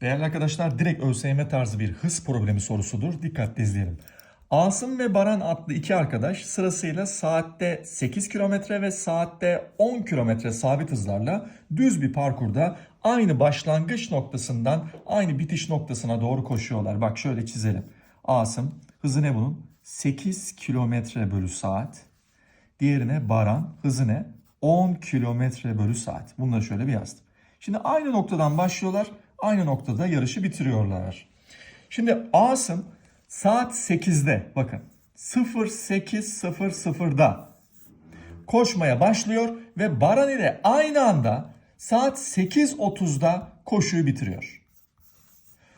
Değerli arkadaşlar direkt ÖSYM tarzı bir hız problemi sorusudur. Dikkatli izleyelim. Asım ve Baran adlı iki arkadaş sırasıyla saatte 8 km ve saatte 10 km sabit hızlarla düz bir parkurda aynı başlangıç noktasından aynı bitiş noktasına doğru koşuyorlar. Bak şöyle çizelim. Asım hızı ne bunun? 8 km bölü saat. Diğerine Baran hızı ne? 10 kilometre bölü saat. Bunları şöyle bir yazdım. Şimdi aynı noktadan başlıyorlar. Aynı noktada yarışı bitiriyorlar. Şimdi Asım saat 8'de bakın 08.00'da koşmaya başlıyor ve Baran ile aynı anda saat 8.30'da koşuyu bitiriyor.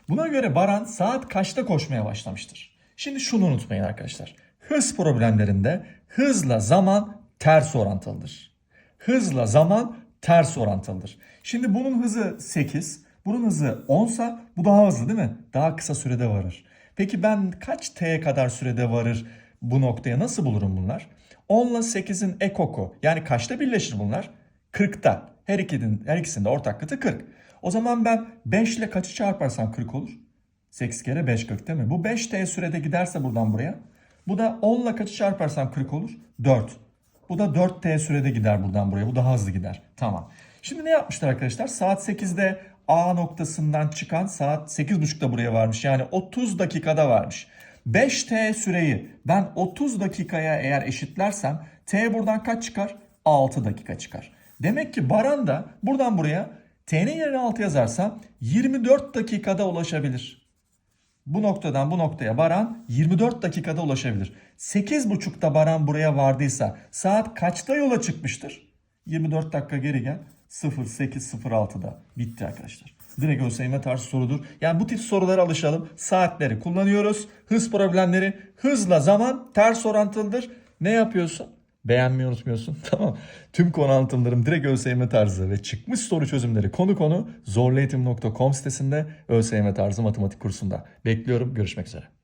Buna göre Baran saat kaçta koşmaya başlamıştır? Şimdi şunu unutmayın arkadaşlar. Hız problemlerinde hızla zaman ters orantılıdır. Hızla zaman ters orantılıdır. Şimdi bunun hızı 8, bunun hızı 10 sa bu daha hızlı değil mi? Daha kısa sürede varır. Peki ben kaç t kadar sürede varır bu noktaya nasıl bulurum bunlar? 10 ile 8'in ekoku yani kaçta birleşir bunlar? 40'ta. Her ikinin her ikisinin de ortak katı 40. O zaman ben 5 ile kaçı çarparsam 40 olur? 8 kere 5 40 değil mi? Bu 5t sürede giderse buradan buraya. Bu da 10 ile kaçı çarparsam 40 olur? 4. Bu da 4t sürede gider buradan buraya. Bu daha hızlı gider. Tamam. Şimdi ne yapmışlar arkadaşlar? Saat 8'de A noktasından çıkan saat 8.30'da buraya varmış. Yani 30 dakikada varmış. 5t süreyi ben 30 dakikaya eğer eşitlersem t buradan kaç çıkar? 6 dakika çıkar. Demek ki Baran da buradan buraya t'nin yerine 6 yazarsam 24 dakikada ulaşabilir. Bu noktadan bu noktaya Baran 24 dakikada ulaşabilir. 8.30'da Baran buraya vardıysa saat kaçta yola çıkmıştır? 24 dakika geri gel. 08.06'da. Bitti arkadaşlar. Direkt ÖSYM tarzı sorudur. Yani bu tip sorulara alışalım. Saatleri kullanıyoruz. Hız problemleri hızla zaman ters orantılıdır. Ne yapıyorsun? Beğenmeyi unutmuyorsun. Tamam. Tüm konu anlatımlarım direkt ÖSYM tarzı ve çıkmış soru çözümleri konu konu zorlueğitim.com sitesinde ÖSYM tarzı matematik kursunda. Bekliyorum. Görüşmek üzere.